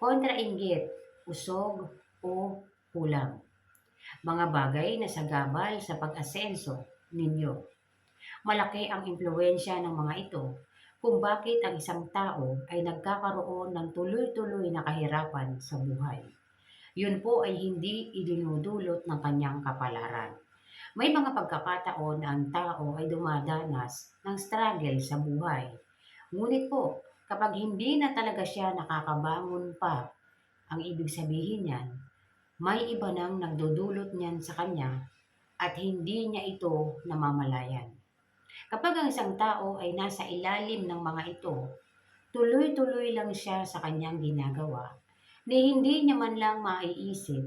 kontrainggit, usog o kulang. Mga bagay na sagabal sa pag-asenso ninyo. Malaki ang impluensya ng mga ito kung bakit ang isang tao ay nagkakaroon ng tuloy-tuloy na kahirapan sa buhay. Yun po ay hindi idinudulot ng kanyang kapalaran. May mga pagkakataon na ang tao ay dumadanas ng struggle sa buhay. Ngunit po, kapag hindi na talaga siya nakakabangon pa, ang ibig sabihin niyan, may iba nang nagdudulot niyan sa kanya at hindi niya ito namamalayan. Kapag ang isang tao ay nasa ilalim ng mga ito, tuloy-tuloy lang siya sa kanyang ginagawa, ni hindi niya man lang maiisip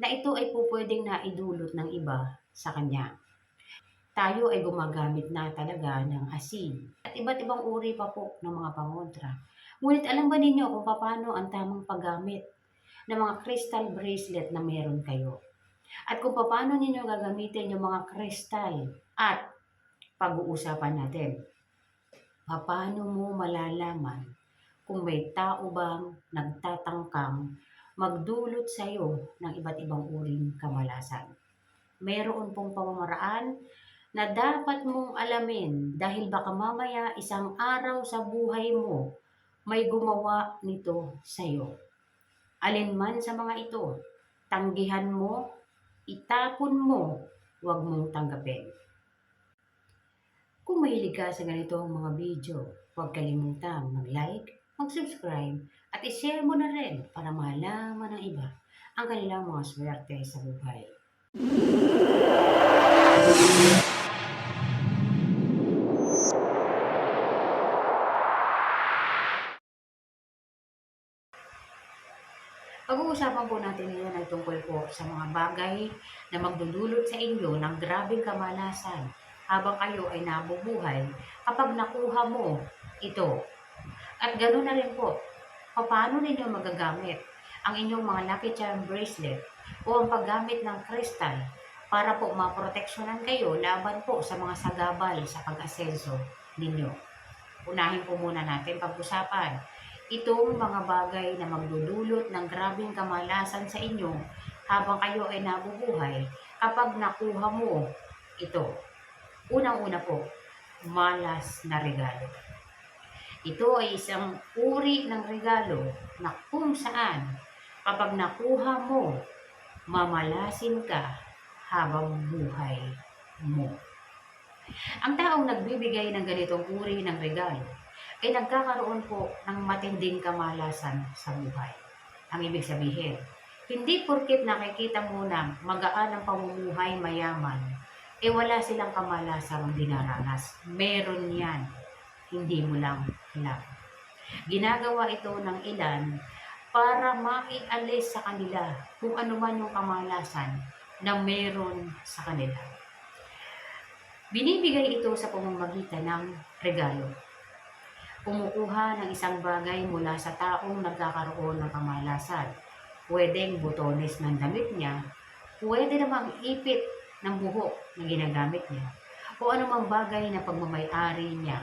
na ito ay po pwedeng naidulot ng iba sa kanya. Tayo ay gumagamit na talaga ng asin at iba't ibang uri pa po ng mga pangontra. Ngunit alam ba ninyo kung paano ang tamang paggamit ng mga crystal bracelet na meron kayo? At kung paano ninyo gagamitin yung mga crystal at pag-uusapan natin. Paano mo malalaman kung may tao bang nagtatangkang magdulot sa iyo ng iba't ibang uring kamalasan? Meron pong pamamaraan na dapat mong alamin dahil baka mamaya isang araw sa buhay mo may gumawa nito sa iyo. Alin man sa mga ito, tanggihan mo, itapon mo, huwag mong tanggapin. Kung mahilig ka sa ganitong mga video, huwag kalimutang mag-like, mag-subscribe, at i-share mo na rin para malaman ng iba ang kanilang mga swerte sa buhay. Pag-uusapan po natin ngayon ay tungkol po sa mga bagay na magdudulot sa inyo ng grabing kamalasan habang kayo ay nabubuhay kapag nakuha mo ito. At ganoon na rin po, paano ninyo magagamit ang inyong mga Lucky Charm bracelet o ang paggamit ng crystal para po maproteksyonan kayo laban po sa mga sagabal sa pag-asenso ninyo. Unahin po muna natin pag-usapan itong mga bagay na magdudulot ng grabing kamalasan sa inyo habang kayo ay nabubuhay kapag nakuha mo ito. Unang-una po, malas na regalo. Ito ay isang uri ng regalo na kung saan kapag nakuha mo, mamalasin ka habang buhay mo. Ang taong nagbibigay ng ganitong uri ng regalo ay nagkakaroon po ng matinding kamalasan sa buhay. Ang ibig sabihin, hindi porkit nakikita mo na magaan ang pamumuhay mayaman, eh wala silang kamalasang dinaranas. Meron yan. Hindi mo lang alam. Ginagawa ito ng ilan para maialis sa kanila kung ano man yung kamalasan na meron sa kanila. Binibigay ito sa pamamagitan ng regalo kumukuha ng isang bagay mula sa taong nagkakaroon ng kamalasan. Pwedeng butones ng damit niya, pwede namang ipit ng buhok na ginagamit niya, o anumang bagay na pagmamayari niya,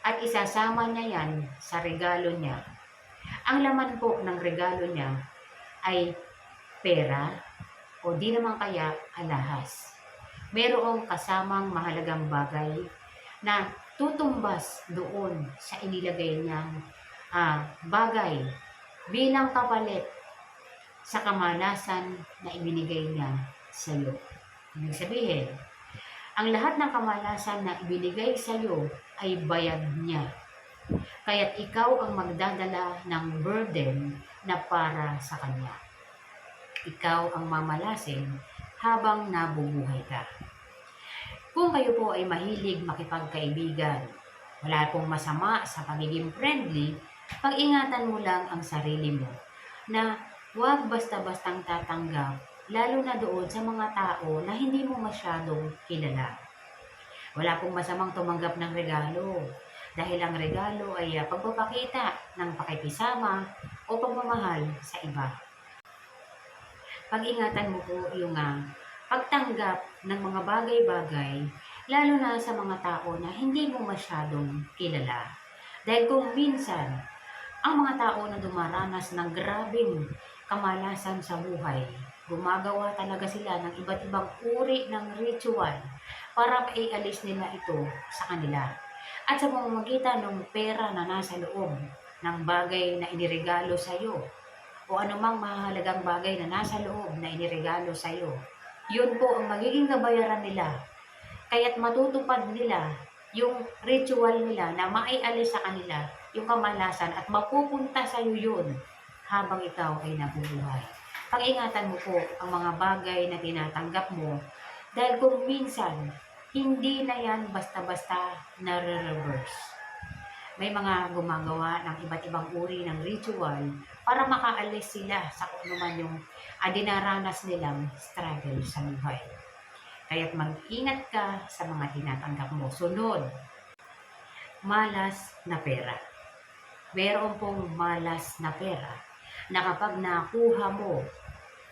at isasama niya yan sa regalo niya. Ang laman po ng regalo niya ay pera o di naman kaya alahas. Merong kasamang mahalagang bagay na tutumbas doon sa inilagay niyang ah, bagay bilang kapalit sa kamalasan na ibinigay niya sa iyo. Ibig sabihin, ang lahat ng kamalasan na ibinigay sa iyo ay bayad niya. Kaya't ikaw ang magdadala ng burden na para sa kanya. Ikaw ang mamalasin habang nabubuhay ka. Kung kayo po ay mahilig makipagkaibigan, wala pong masama sa pagiging friendly, pag-ingatan mo lang ang sarili mo na huwag basta-bastang tatanggap lalo na doon sa mga tao na hindi mo masyadong kilala. Wala pong masamang tumanggap ng regalo dahil ang regalo ay uh, pagpapakita ng pakikisama o pagmamahal sa iba. Pag-ingatan mo po yung uh, pagtanggap ng mga bagay-bagay, lalo na sa mga tao na hindi mo masyadong kilala. Dahil kung minsan, Ang mga tao na dumaranas ng grabing kamalasan sa buhay, gumagawa talaga sila ng iba't ibang uri ng ritual para maialis nila ito sa kanila. At sa pamamagitan ng pera na nasa loob ng bagay na iniregalo sa iyo o anumang mahalagang bagay na nasa loob na iniregalo sa iyo, yun po ang magiging kabayaran nila. Kaya't matutupad nila yung ritual nila na maialis sa kanila yung kamalasan at mapupunta sa iyo yun habang ikaw ay nabubuhay. Pag-ingatan mo po ang mga bagay na tinatanggap mo dahil kung minsan, hindi na yan basta-basta nare-reverse. May mga gumagawa ng iba't ibang uri ng ritual para makaalis sila sa kung ano man yung ah, dinaranas nilang struggle sa buhay. Kaya't mag-ingat ka sa mga tinatanggap mo. Sunod, malas na pera. Meron pong malas na pera na kapag nakuha mo,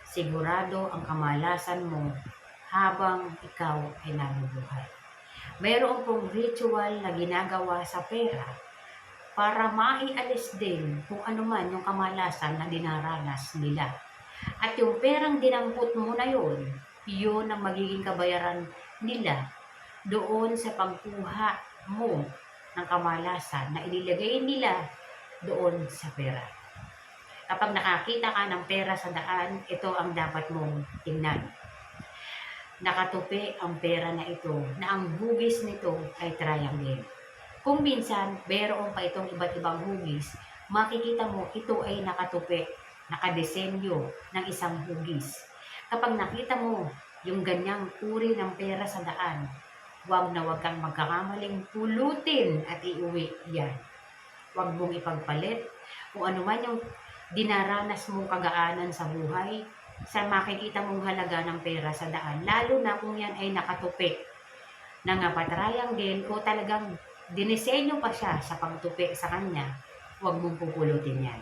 sigurado ang kamalasan mo habang ikaw ay nabubuhay. Mayroon pong ritual na ginagawa sa pera para maialis din kung ano man yung kamalasan na dinaranas nila. At yung perang dinampot mo na yun, yun ang magiging kabayaran nila doon sa pagkuha mo ng kamalasan na inilagay nila doon sa pera. Kapag nakakita ka ng pera sa daan, ito ang dapat mong tingnan. Nakatupi ang pera na ito na ang hugis nito ay triangle. Kung minsan, mayroon pa itong iba't ibang hugis, makikita mo ito ay nakatupi, nakadesenyo ng isang hugis. Kapag nakita mo yung ganyang uri ng pera sa daan, huwag na huwag kang magkakamaling pulutin at iuwi yan. Huwag mong ipagpalit kung ano man yung dinaranas mong kagaanan sa buhay, sa makikita mong halaga ng pera sa daan, lalo na kung yan ay nakatupi ng uh, triangle o talagang dinisenyo pa siya sa pagtupi sa kanya, huwag mong pupulutin yan.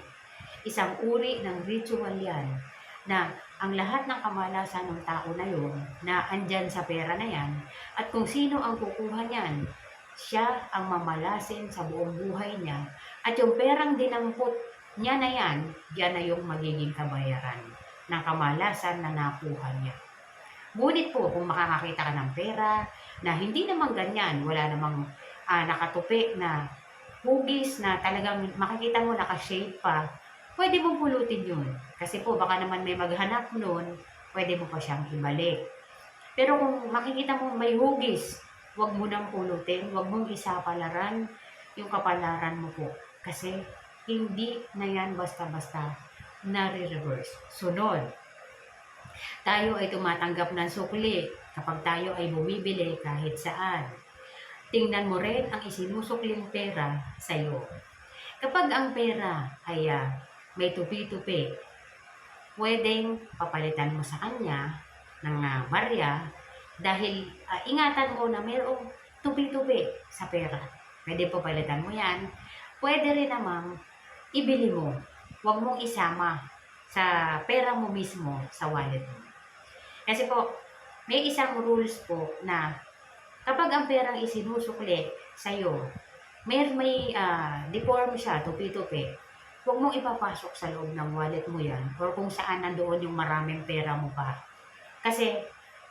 Isang uri ng ritual yan na ang lahat ng kamalasan ng tao na yun na andyan sa pera na yan at kung sino ang kukuha niyan, siya ang mamalasin sa buong buhay niya at yung perang dinampot niya na yan, yan na yung magiging kabayaran ng kamalasan na nakuha niya. Ngunit po, kung makakakita ka ng pera na hindi naman ganyan, wala namang ah, nakatupi na hugis na talagang makikita mo nakashade pa, pwede mong pulutin yun. Kasi po, baka naman may maghanap nun, pwede mo pa siyang ibalik. Pero kung makikita mo may hugis, huwag mo nang pulutin, huwag mong isapalaran yung kapalaran mo po. Kasi hindi na yan basta-basta nare-reverse. Sunod, tayo ay tumatanggap ng sukli kapag tayo ay bumibili kahit saan. Tingnan mo rin ang isinusukling pera sa iyo. Kapag ang pera ay ah, may tupi-tupi, pwedeng papalitan mo sa kanya ng uh, barya dahil ah, ingatan mo na mayroong tupi-tupi sa pera. Pwede papalitan mo yan. Pwede rin namang ibili mo huwag mong isama sa pera mo mismo sa wallet mo. Kasi po, may isang rules po na kapag ang perang isinusukli sa iyo, may, may uh, deform siya, tupi-tupi, huwag mong ipapasok sa loob ng wallet mo yan or kung saan nandoon yung maraming pera mo pa. Kasi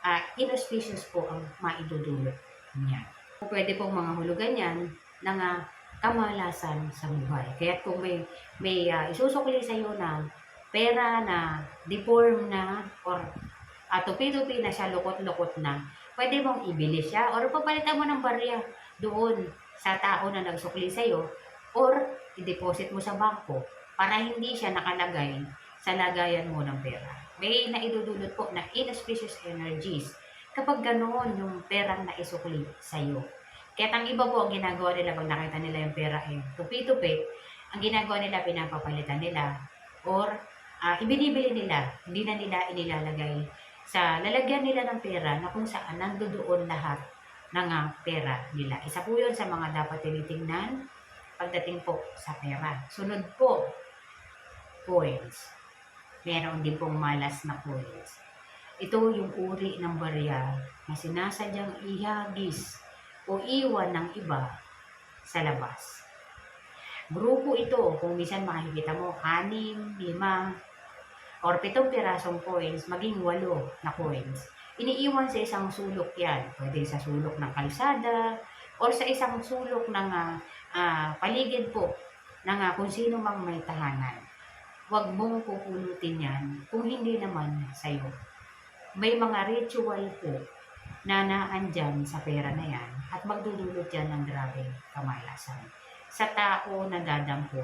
uh, inauspicious po ang maidudulot niya. Pwede pong mga hulugan yan ng uh, kamalasan sa buhay. Kaya kung may, may uh, isusukli sa iyo na pera na deform na or uh, tupi-tupi na siya, lukot-lukot na, pwede mong ibili siya or papalitan mo ng barya doon sa tao na nagsukli sa iyo or i-deposit mo sa bangko para hindi siya nakalagay sa lagayan mo ng pera. May naidudulot po na inauspicious energies kapag ganoon yung perang naisukli sa iyo. Kaya ang iba po, ang ginagawa nila pag nakita nila yung pera eh, tupi-tupi, ang ginagawa nila, pinapapalitan nila or uh, ibinibili nila, hindi na nila inilalagay sa lalagyan nila ng pera na kung saan nandoon lahat ng uh, pera nila. Isa po yun sa mga dapat tinitingnan pagdating po sa pera. Sunod po, coins. Meron din pong malas na coins. Ito yung uri ng barya na sinasadyang ihagis o iwan ng iba sa labas. Grupo ito, kung minsan makikita mo, anim, lima, or pitong pirasong coins, maging walo na coins. Iniiwan sa isang sulok yan. Pwede sa sulok ng kalsada, or sa isang sulok ng ah, paligid po ng ah, kung sino mang may tahanan. Huwag mong pupulutin yan kung hindi naman sa'yo. May mga ritual po na naandyan sa pera na yan at magdudulot yan ng grabing kamalasan sa tao na dadampo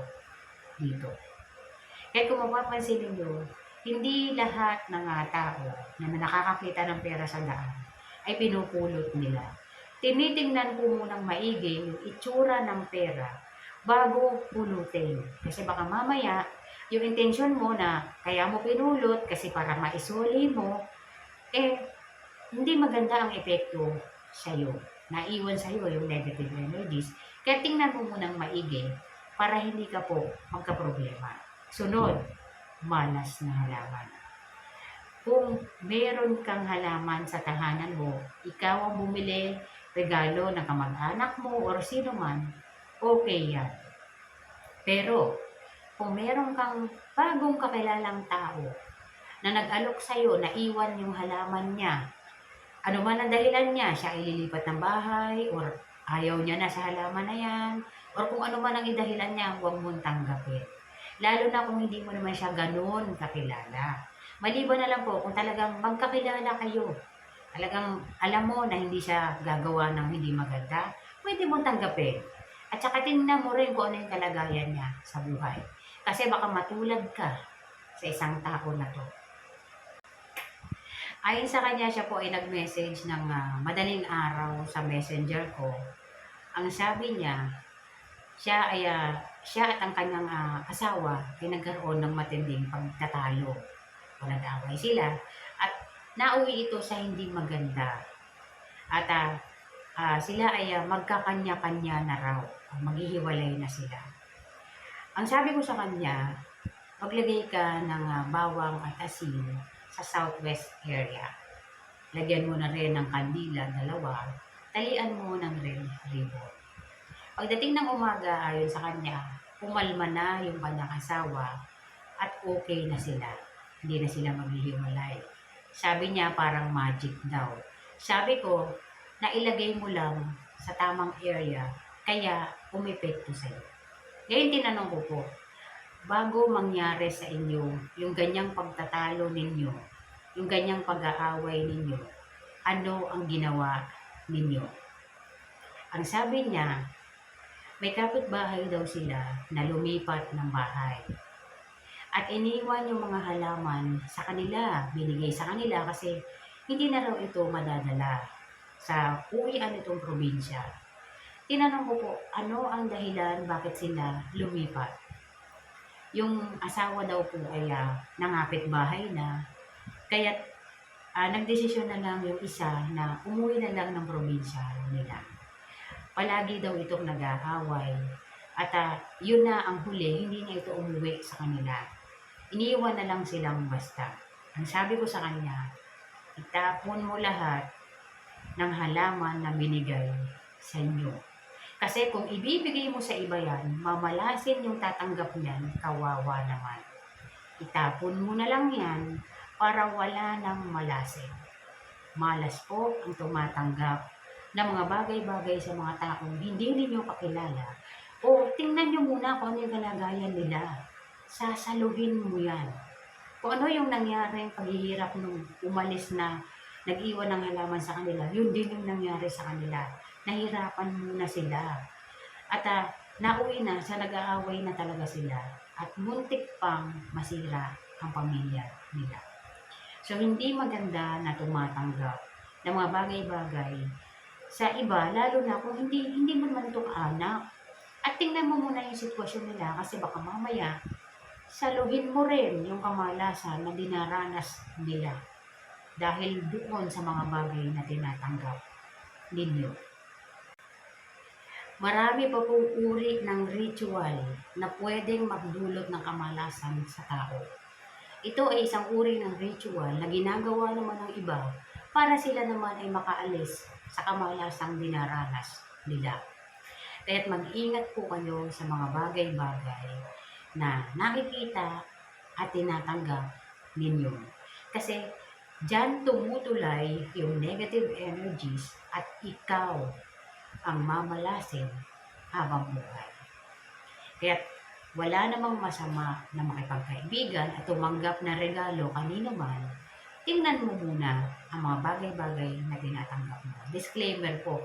dito. Kaya kung mapapansin ninyo, hindi lahat ng ah, tao na nakakakita ng pera sa daan ay pinupulot nila. Tinitingnan ko munang maigi yung itsura ng pera bago pulutin. Kasi baka mamaya, yung intensyon mo na kaya mo pinulot kasi para maisuli mo, eh, hindi maganda ang epekto sa'yo. Naiwan sa'yo yung negative energies. Kaya tingnan mo munang maigi para hindi ka po magka-problema. Sunod, malas na halaman. Kung meron kang halaman sa tahanan mo, ikaw ang bumili, regalo ng kamag-anak mo or sino man, okay yan. Pero, kung meron kang bagong kakilalang tao na nag-alok sa'yo, na iwan yung halaman niya, ano man ang dahilan niya, siya ay lilipat ng bahay, or ayaw niya na sa halaman na yan, or kung ano man ang dahilan niya, huwag mong tanggapin. Lalo na kung hindi mo naman siya ganun kakilala. Maliban na lang po kung talagang magkakilala kayo. Talagang alam mo na hindi siya gagawa ng hindi maganda, pwede mong tanggapin. At saka tingnan mo rin kung ano yung kalagayan niya sa buhay. Kasi baka matulad ka sa isang tao na to. Ayon sa kanya, siya po ay nag-message ng ah, madaling araw sa messenger ko. Ang sabi niya, siya ay ah, siya at ang kanyang ah, asawa ay nagkaroon ng matinding pagtatalo. O nag-away sila. At nauwi ito sa hindi maganda. At ah, ah, sila ay ah, magkakanya-kanya na raw. Maghihiwalay na sila. Ang sabi ko sa kanya, maglagay ka ng ah, bawang at asin sa southwest area. Lagyan mo na rin ng kandila, dalawa. Talian mo ng red ribbon. Pagdating ng umaga, ayon sa kanya, pumalma na yung kanyang asawa at okay na sila. Hindi na sila maghihiwalay. Sabi niya parang magic daw. Sabi ko, nailagay mo lang sa tamang area, kaya umepekto sa'yo. Ngayon tinanong ko po, bago mangyari sa inyo yung ganyang pagtatalo ninyo, yung ganyang pag-aaway ninyo, ano ang ginawa ninyo? Ang sabi niya, may kapitbahay daw sila na lumipat ng bahay. At iniwan yung mga halaman sa kanila, binigay sa kanila kasi hindi na raw ito madadala sa uwian itong probinsya. Tinanong ko po, ano ang dahilan bakit sila lumipat? yung asawa daw po ay uh, nangapit bahay na. Kaya uh, nagdesisyon na lang yung isa na umuwi na lang ng probinsya nila. Palagi daw itong nag-aaway. At uh, yun na ang huli, hindi na ito umuwi sa kanila. Iniiwan na lang silang basta. Ang sabi ko sa kanya, itapon mo lahat ng halaman na binigay sa inyo. Kasi kung ibibigay mo sa iba yan, mamalasin yung tatanggap niyan, kawawa naman. Itapon mo na lang yan para wala nang malasin. Malas po ang tumatanggap ng mga bagay-bagay sa mga taong hindi ninyo kakilala. O tingnan nyo muna kung ano yung kalagayan nila. Sasaluhin mo yan. Kung ano yung nangyari paghihirap nung umalis na nag-iwan ng halaman sa kanila, yun din yung nangyari sa kanila nahirapan muna sila. At uh, nauwi na, sa nag-aaway na talaga sila. At muntik pang masira ang pamilya nila. So, hindi maganda na tumatanggap ng mga bagay-bagay sa iba, lalo na kung hindi, hindi mo naman ito anak. At tingnan mo muna yung sitwasyon nila kasi baka mamaya, saluhin mo rin yung kamalasan na dinaranas nila dahil doon sa mga bagay na tinatanggap ninyo. Marami pa pong uri ng ritual na pwedeng magdulot ng kamalasan sa tao. Ito ay isang uri ng ritual na ginagawa naman ng iba para sila naman ay makaalis sa kamalasang dinaranas nila. Kaya't mag-ingat po kayo sa mga bagay-bagay na nakikita at tinatanggap ninyo. Kasi Diyan tumutulay yung negative energies at ikaw ang mamalasin habang buhay. Kaya wala namang masama na makipagkaibigan at tumanggap na regalo kanino man, tingnan mo muna ang mga bagay-bagay na tinatanggap mo. Disclaimer po,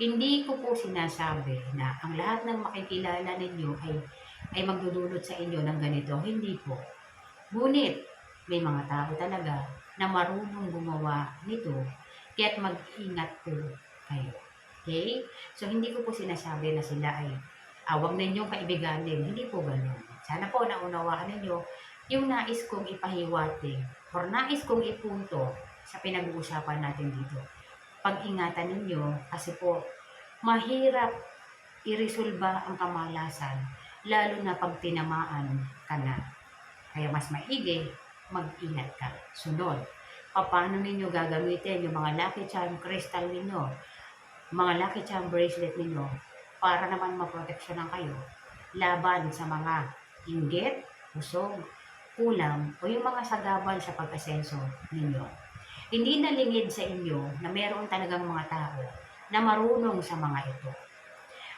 hindi ko po sinasabi na ang lahat ng makikilala ninyo ay, ay magdudulot sa inyo ng ganito. Hindi po. Ngunit, may mga tao talaga na marunong gumawa nito, kaya't mag-ingat po kayo. Okay? So, hindi ko po sinasabi na sila ay awag ninyong kaibiganin. Hindi po ganun. Sana po naunawaan ninyo yung nais kong ipahiwating or nais kong ipunto sa pinag-uusapan natin dito. Pag-ingatan ninyo kasi po mahirap iresolba ang kamalasan lalo na pag tinamaan ka na. Kaya mas maigi mag-ingat ka. Sunod, paano ninyo gagamitin yung mga lucky charm crystal ninyo, mga lucky charm bracelet ninyo, para naman maproteksyonan kayo laban sa mga inggit, usog, kulam, o yung mga sagabal sa pag-asenso ninyo. Hindi nalingid sa inyo na meron talagang mga tao na marunong sa mga ito.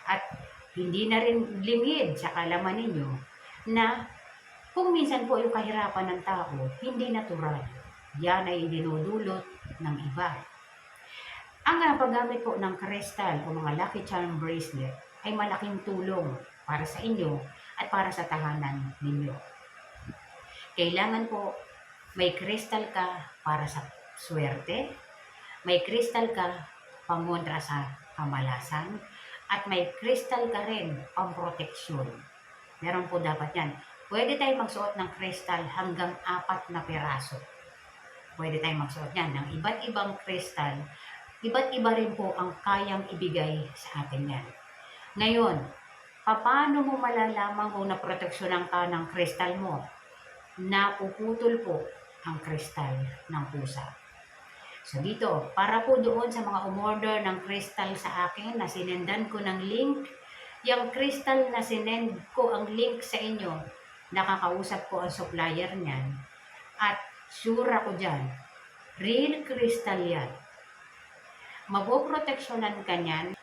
At hindi na rin lingid sa kalaman ninyo na kung minsan po yung kahirapan ng tao, hindi natural. Yan ay dinudulot ng iba. Ang paggamit po ng crystal o mga lucky charm bracelet ay malaking tulong para sa inyo at para sa tahanan ninyo. Kailangan po may crystal ka para sa swerte, may crystal ka pangontra sa kamalasan, at may crystal ka rin pang proteksyon. Meron po dapat yan. Pwede tayo magsuot ng kristal hanggang apat na piraso. Pwede tayong magsuot yan ng iba't ibang kristal. Iba't iba rin po ang kayang ibigay sa atin yan. Ngayon, paano mo malalaman kung naproteksyonan ka ng kristal mo? Napuputol po ang kristal ng pusa. So dito, para po doon sa mga umorder ng kristal sa akin na sinendan ko ng link, yung kristal na sinend ko ang link sa inyo, nakakausap ko ang supplier niyan at sure ako dyan, real crystal yan. Mapoproteksyonan ka niyan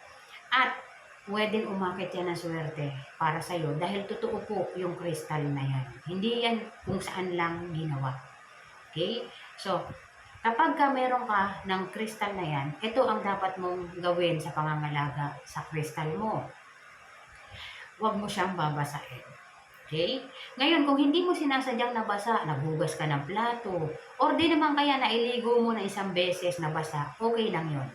at pwedeng umakit yan ng swerte para sa iyo dahil totoo po yung crystal na yan. Hindi yan kung saan lang ginawa. Okay? So, kapag ka meron ka ng crystal na yan, ito ang dapat mong gawin sa pangangalaga sa crystal mo. Huwag mo siyang babasahin. Okay? Ngayon, kung hindi mo sinasadyang nabasa, naghugas ka ng plato, or di naman kaya nailigo mo na isang beses nabasa, okay lang yon.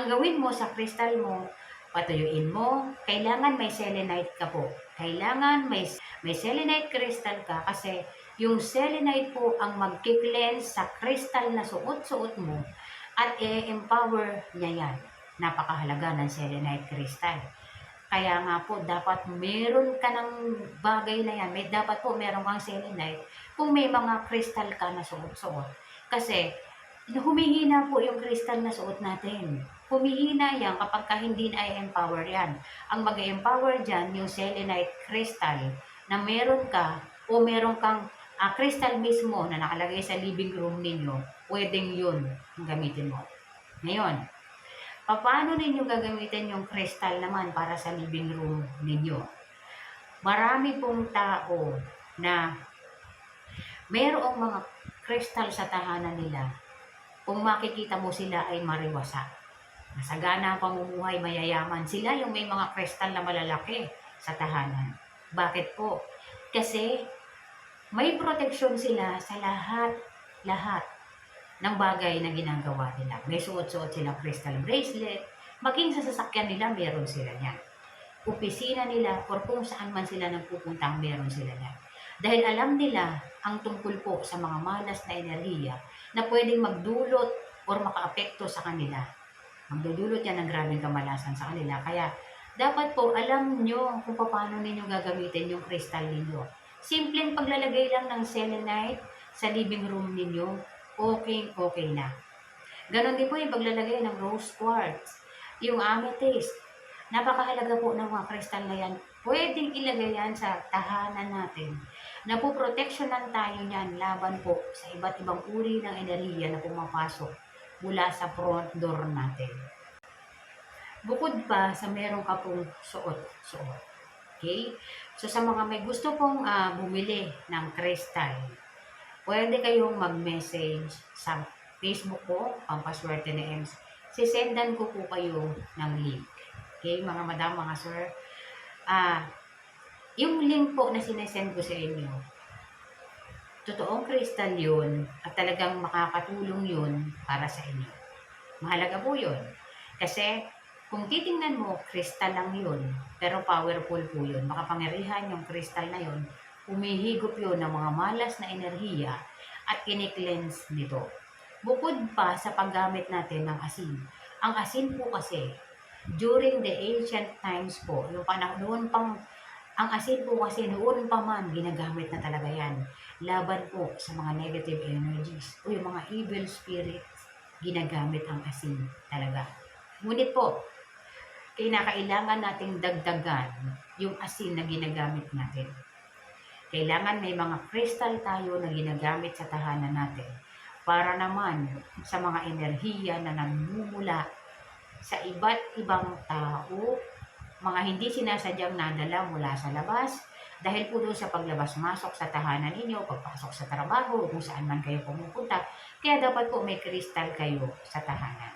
Ang gawin mo sa kristal mo, patuyuin mo, kailangan may selenite ka po. Kailangan may, may selenite crystal ka kasi yung selenite po ang magkiklense sa crystal na suot-suot mo at i-empower niya yan. Napakahalaga ng selenite crystal. Kaya nga po, dapat meron ka ng bagay na yan. May, dapat po meron kang selenite kung may mga crystal ka na suot-suot. Kasi, humihina po yung crystal na suot natin. Humihina yan kapag ka hindi na i-empower yan. Ang mag-empower dyan, yung selenite crystal na meron ka o meron kang uh, crystal mismo na nakalagay sa living room ninyo, pwedeng yun ang gamitin mo. Ngayon, Paano ninyo gagamitin yung crystal naman para sa living room ninyo? Marami pong tao na mayroong mga crystal sa tahanan nila. Kung makikita mo sila ay mariwasa. Masagana ang pamumuhay, mayayaman. Sila yung may mga crystal na malalaki sa tahanan. Bakit po? Kasi may proteksyon sila sa lahat, lahat ng bagay na ginagawa nila. May suot-suot silang crystal bracelet, maging sa sasakyan nila, meron sila niyan. Opisina nila, or kung saan man sila nagpupuntang, meron sila niyan. Dahil alam nila ang tungkol po sa mga malas na enerhiya na pwedeng magdulot or makaapekto sa kanila. Magdudulot yan ng grabing kamalasan sa kanila. Kaya dapat po alam nyo kung paano ninyo gagamitin yung crystal ninyo. Simpleng paglalagay lang ng selenite sa living room ninyo okay, okay na. Ganon din po yung paglalagay ng rose quartz, yung amethyst, Napakahalaga po ng mga kristal na yan. Pwedeng ilagay yan sa tahanan natin. Napoproteksyonan tayo niyan laban po sa iba't ibang uri ng enerhiya na pumapasok mula sa front door natin. Bukod pa sa meron ka pong suot-suot. Okay? So sa mga may gusto pong ah, bumili ng kristal, pwede kayong mag-message sa Facebook ko, Pampaswerte ni Ems. Sisendan ko po kayo ng link. Okay, mga madam, mga sir. Ah, yung link po na sinesend ko sa inyo, totoong kristal yun at talagang makakatulong yun para sa inyo. Mahalaga po yun. Kasi kung titingnan mo, kristal lang yun, pero powerful po yun. Makapangyarihan yung kristal na yun, humihigop yun ng mga malas na enerhiya at kiniklens nito. Bukod pa sa paggamit natin ng asin. Ang asin po kasi, during the ancient times po, yung panahon pang, ang asin po kasi noon pa man, ginagamit na talaga yan. Laban po sa mga negative energies o yung mga evil spirits, ginagamit ang asin talaga. Ngunit po, kinakailangan nating dagdagan yung asin na ginagamit natin. Kailangan may mga crystal tayo na ginagamit sa tahanan natin para naman sa mga enerhiya na namumula sa iba't ibang tao, mga hindi sinasadyang nadala mula sa labas, dahil po doon sa paglabas-masok sa tahanan ninyo, pagpasok sa trabaho, kung saan man kayo pumupunta, kaya dapat po may kristal kayo sa tahanan.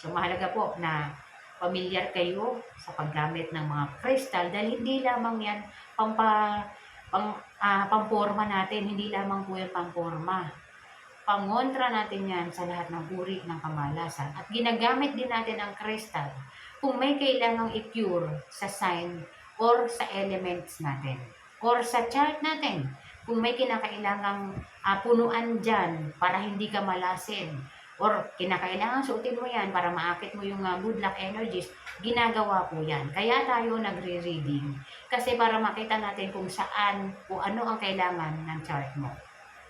So mahalaga po na pamilyar kayo sa paggamit ng mga kristal dahil hindi lamang yan pampa, pang, ah, pamporma natin, hindi lamang po yan pamporma pangontra natin yan sa lahat ng uri ng kamalasan. At ginagamit din natin ang kristal kung may kailangang i-cure sa sign or sa elements natin or sa chart natin. Kung may kinakailangang uh, punuan dyan para hindi ka malasin or kinakailangan suotin mo yan para maakit mo yung uh, good luck energies, ginagawa po yan. Kaya tayo nagre-reading kasi para makita natin kung saan o ano ang kailangan ng chart mo.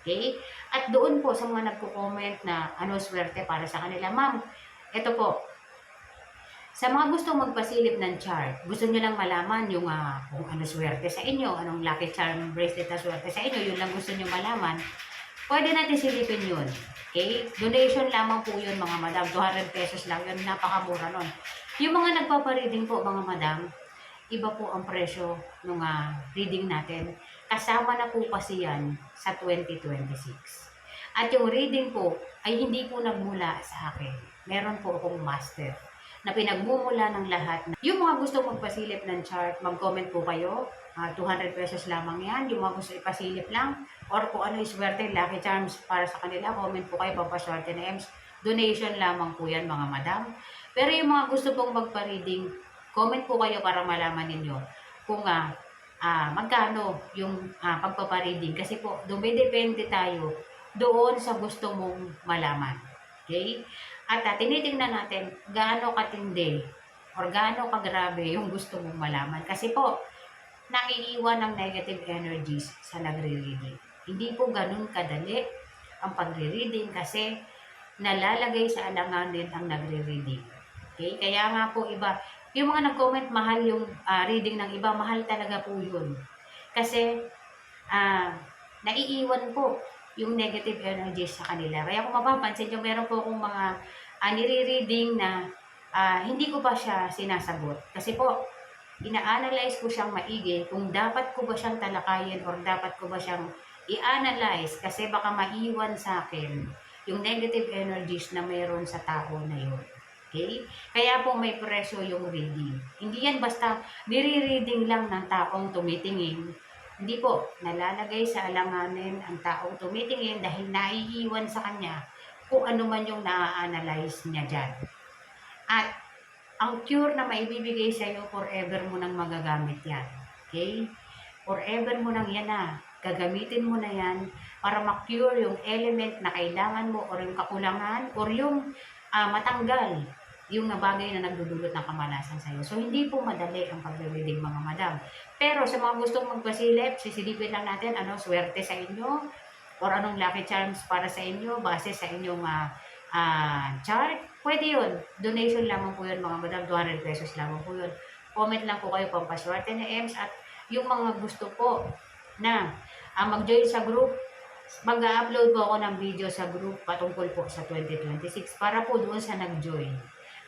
Okay? At doon po sa mga nagko-comment na ano swerte para sa kanila, ma'am, ito po, sa mga gustong magpasilip ng chart, gusto nyo lang malaman yung uh, kung ano swerte sa inyo, anong lucky charm bracelet na swerte sa inyo, yun lang gusto nyo malaman, pwede natin silipin yun. Okay? Donation lamang po yun mga madam, 200 pesos lang yun, napakamura nun. Yung mga nagpapareading po mga madam, iba po ang presyo ng uh, reading natin. Kasama na po kasi yan sa 2026. At yung reading po ay hindi po nagmula sa akin. Meron po akong master na pinagmumula ng lahat. Yung mga gusto magpasilip ng chart, mag-comment po kayo. Uh, 200 pesos lamang yan. Yung mga gusto ipasilip lang. Or kung ano iswerte, lucky charms para sa kanila, comment po kayo, papaswerte na EMS. Donation lamang po yan mga madam. Pero yung mga gusto pong magpa-reading, comment po kayo para malaman ninyo kung uh, uh, magkano yung uh, pagpapareading. Kasi po, dumidepende tayo doon sa gusto mong malaman. Okay? At uh, tinitingnan natin gaano katindi or gaano kagrabe yung gusto mong malaman. Kasi po, nangiiwan ng negative energies sa nagre-reading. Hindi po ganun kadali ang pagre-reading kasi nalalagay sa alanganin ang nagre-reading. Okay? Kaya nga po iba, yung mga nag-comment, mahal yung uh, reading ng iba, mahal talaga po yun. Kasi, uh, naiiwan po yung negative energies sa kanila. Kaya kung mapapansin nyo, meron po akong mga uh, nire-reading na uh, hindi ko pa siya sinasagot. Kasi po, ina-analyze ko siyang maigi kung dapat ko ba siyang talakayin or dapat ko ba siyang i-analyze kasi baka maiwan sa akin yung negative energies na mayroon sa tao na yun. Okay? Kaya po may presyo yung reading. Hindi yan basta nire-reading lang ng taong tumitingin. Hindi po, nalalagay sa alanganin ang taong tumitingin dahil naiiwan sa kanya kung ano man yung na-analyze niya dyan. At ang cure na maibibigay sa iyo, forever mo nang magagamit yan. Okay? Forever mo nang yan na. Gagamitin mo na yan para ma-cure yung element na kailangan mo or yung kakulangan or yung uh, matanggal yung bagay na nagdudulot ng kamalasan sa iyo. So, hindi po madali ang pagre-reading mga madam. Pero sa mga gustong magpasilip, sisilipin lang natin ano, swerte sa inyo or anong lucky charms para sa inyo base sa inyong uh, uh, chart. Pwede yun. Donation lamang po yun mga madam. 200 pesos lamang po yun. Comment lang po kayo pampaswerte ni Ems at yung mga gusto po na ah, mag-join sa group, mag-upload po ako ng video sa group patungkol po sa 2026 para po doon sa nag-join.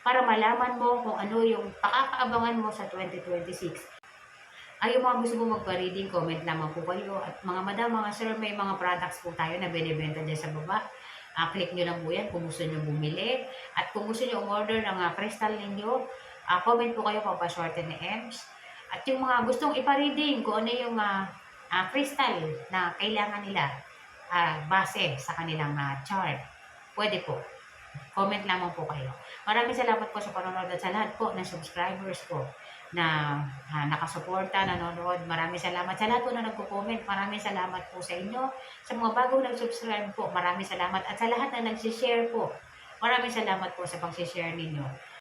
Para malaman mo kung ano yung pakakaabangan mo sa 2026. Ay, yung mga gusto mo magpa-reading, comment lamang po kayo. At mga madam, mga sir, may mga products po tayo na binibenta dyan sa baba. Ah, click nyo lang po yan kung gusto nyo bumili. At kung gusto nyo umorder ng ah, crystal ninyo, ah, comment po kayo pampaswerte ni Ems. At yung mga gustong ipa-reading, kung ano yung ah, ah, crystal na kailangan nila ah, base sa kanilang ah, chart, pwede po. Comment lamang po kayo. Maraming salamat po sa panonood at sa lahat po ng subscribers ko na ah, nakasuporta, nanonood. Maraming salamat sa lahat po na nagko-comment. Maraming salamat po sa inyo. Sa mga bagong nag-subscribe po, maraming salamat. At sa lahat na nag-share po, maraming salamat po sa pag-share ninyo.